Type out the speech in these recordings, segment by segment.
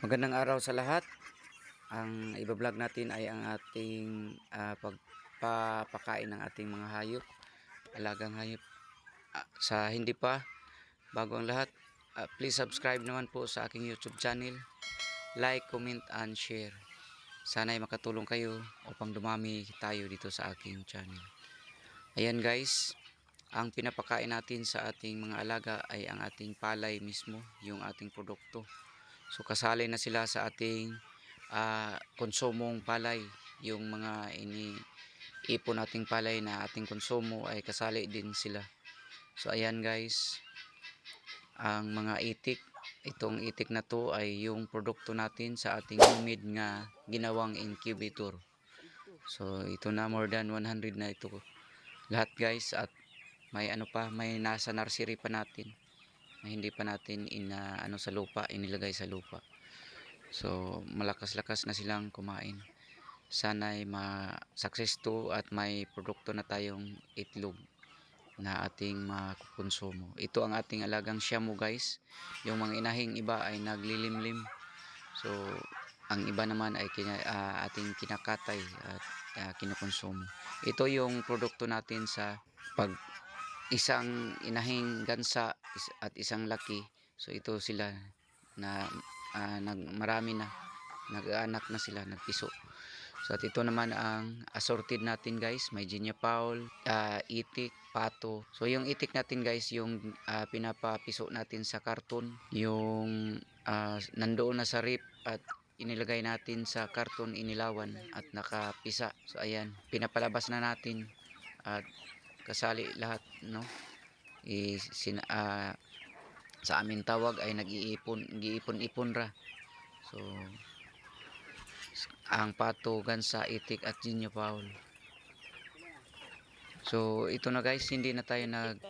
Magandang araw sa lahat. Ang ibablog natin ay ang ating ah, pagpapakain ng ating mga hayop, alagang hayop. Ah, sa hindi pa, bago ang lahat, ah, please subscribe naman po sa aking YouTube channel. Like, comment, and share. Sana ay makatulong kayo upang dumami tayo dito sa aking channel. Ayan guys, ang pinapakain natin sa ating mga alaga ay ang ating palay mismo, yung ating produkto. So kasali na sila sa ating ah, konsumong palay. Yung mga ini ipon nating palay na ating konsumo ay kasali din sila. So ayan guys, ang mga itik, itong itik na to ay yung produkto natin sa ating humid nga ginawang incubator. So ito na more than 100 na ito lahat guys at may ano pa, may nasa nursery pa natin na hindi pa natin ina ano sa lupa, inilagay sa lupa. So, malakas-lakas na silang kumain. Sana ay ma-success to at may produkto na tayong itlog na ating makukonsumo. Ito ang ating alagang shamu guys. Yung mga inahing iba ay naglilimlim. So, ang iba naman ay kina, ah, ating kinakatay at uh, kinukonsumo. Ito yung produkto natin sa pag isang inahing gansa at isang laki. So ito sila na ah, nag na nag-anak na sila, nagpiso. So at ito naman ang assorted natin guys, may Ginia Paul, ah, itik, pato. So yung itik natin guys, yung ah, pinapapiso natin sa karton, yung ah, nandoon na sa rip at inilagay natin sa karton inilawan at nakapisa. So ayan, pinapalabas na natin at kasali lahat no? I, sin, ah, sa amin tawag ay nag-iipon giipon-ipon ra. So ang patugan sa itik at Ginyo Paul. So ito na guys hindi na tayo nag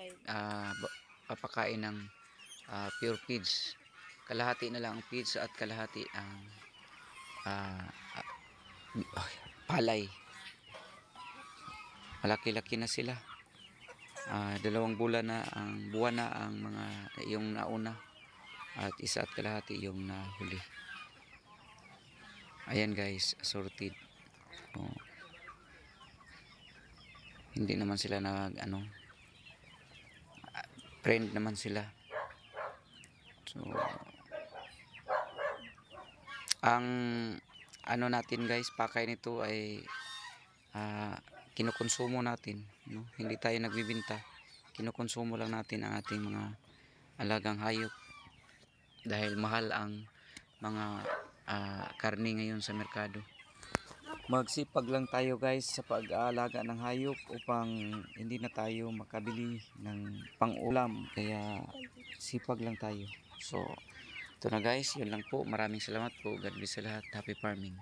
ba- papakain ng ah, pure feeds. Kalahati na lang ang feeds at kalahati ang ah, ah, palay. Malaki-laki na sila Ah, dalawang bulan na ang buwan na ang mga yung nauna at isa at kalahati yung nahuli. Ayan guys assorted. Oh. hindi naman sila nag ano friend naman sila. So ang ano natin guys pakay nito ay ah, kinukonsumo natin no? Hindi tayo nagbibinta. Kinukonsumo lang natin ang ating mga alagang hayop. Dahil mahal ang mga ah, karne ngayon sa merkado. Magsipag lang tayo guys sa pag-aalaga ng hayop upang hindi na tayo makabili ng pang-ulam. Kaya sipag lang tayo. So ito na guys. Yun lang po. Maraming salamat po. God bless sa lahat. Happy farming